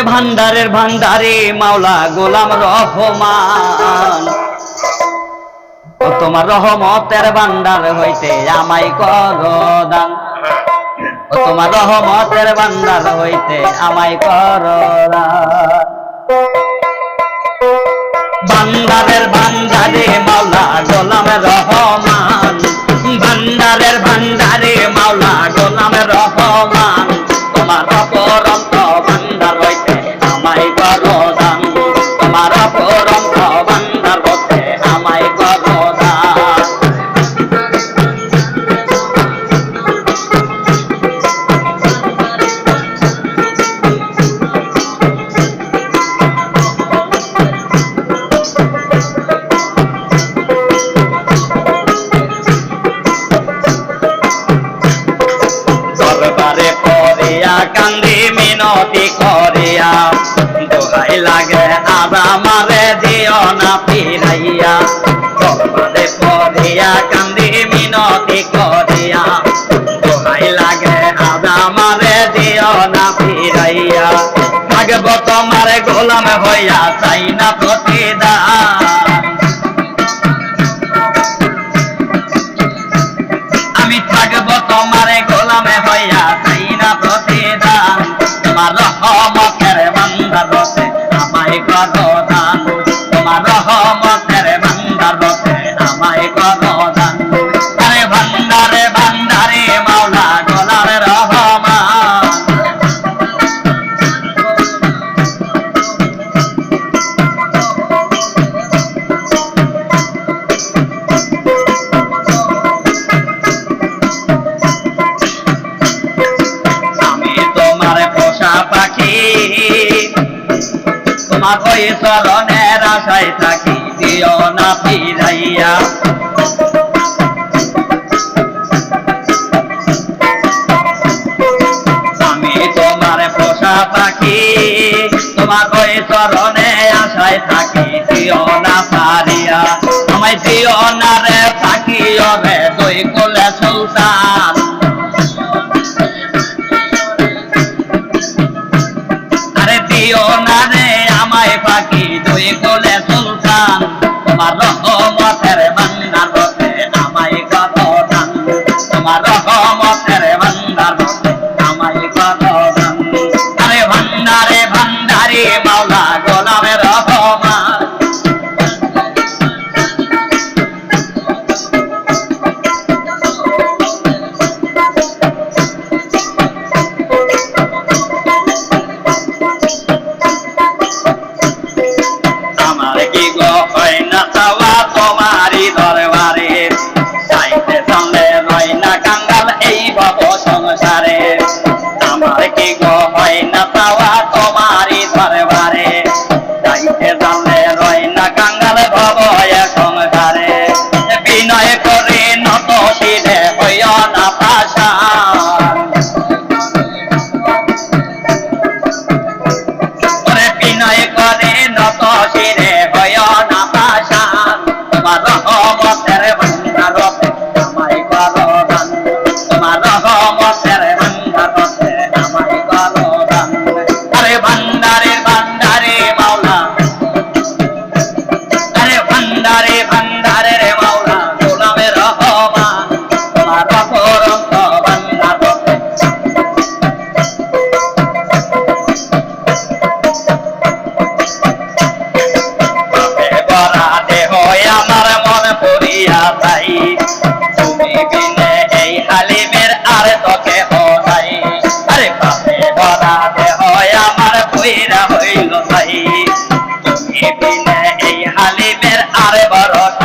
করে ভান্ডারের ভান্ডারে মাওলা গোলাম রহমান। তোমার রহমতের ভান্ডার হইতে আমাই কর দান তোমার রহমতের ভান্ডার হইতে আমাই কর ভান্ডারের ভান্ডারে মাওলা গোলাম রহমান। আর আমারে কান্দি, মিনতি করিয়া। দোহাই লাগে আর আমারে না ফিরাইয়া। থাকব তোমার গোলাম হইয়া তাই না প্রতিদান। no. মাগই চরণের আশায় থাকি, দিও না ফিরাইয়া। আমি তোমার পোষা পাখি তোমার বই চরণে থাকি, দিও না পারিয়া আমায় দিও না রে থাকিও রে তুই কোলে সুলতান। দিও না রে তুই কোলে সুলতান তোমার রহমতের বান্না রসে আমায় কত দান তোমার রহমতের ভারত